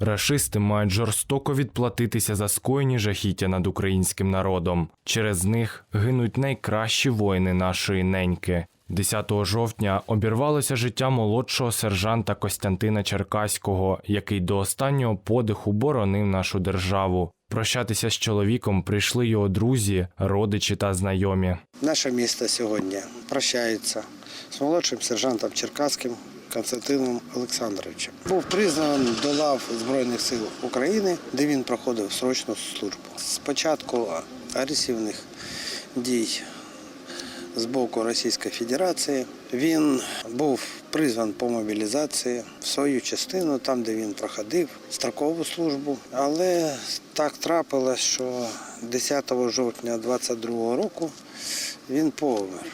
Рашисти мають жорстоко відплатитися за скоєні жахіття над українським народом. Через них гинуть найкращі воїни нашої неньки. 10 жовтня обірвалося життя молодшого сержанта Костянтина Черкаського, який до останнього подиху боронив нашу державу. Прощатися з чоловіком прийшли його друзі, родичі та знайомі. Наше місто сьогодні прощається з молодшим сержантом Черкаським Константином Олександровичем. Був признаний до лав Збройних сил України, де він проходив срочну службу. Спочатку початку агресивних дій з боку Російської Федерації він був призван по мобілізації в свою частину, там, де він проходив строкову службу. Але так трапилось, що 10 жовтня 22 року він помер.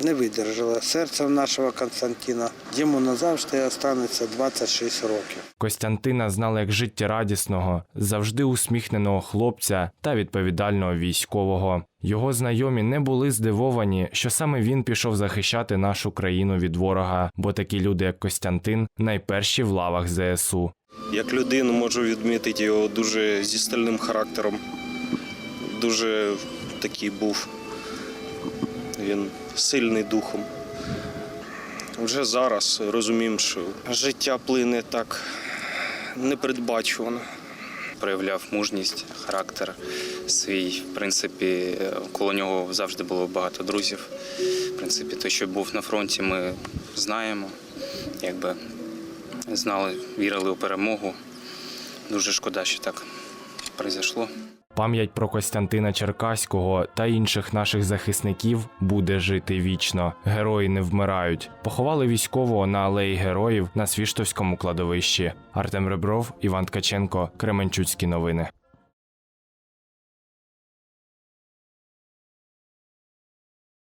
Не видержало серце нашого Константина. Йому назавжди останеться 26 років. Костянтина знали як життєрадісного, завжди усміхненого хлопця та відповідального військового. Його знайомі не були здивовані, що саме він пішов захищати нашу країну від ворога, бо такі люди, як Костянтин, найперші в лавах ЗСУ. Як людину можу відмітити його дуже зі стальним характером. Дуже такий був. Він сильний духом. Вже зараз розуміємо, що життя плине так непередбачувано. Проявляв мужність, характер свій. В принципі, е, коло нього завжди було багато друзів. В принципі, той, що був на фронті, ми знаємо. Якби знали, вірили у перемогу. Дуже шкода, що так произошло. Пам'ять про Костянтина Черкаського та інших наших захисників буде жити вічно. Герої не вмирають. Поховали військового на алеї героїв на Свіштовському кладовищі. Артем Ребров, Іван Ткаченко, Кременчуцькі новини.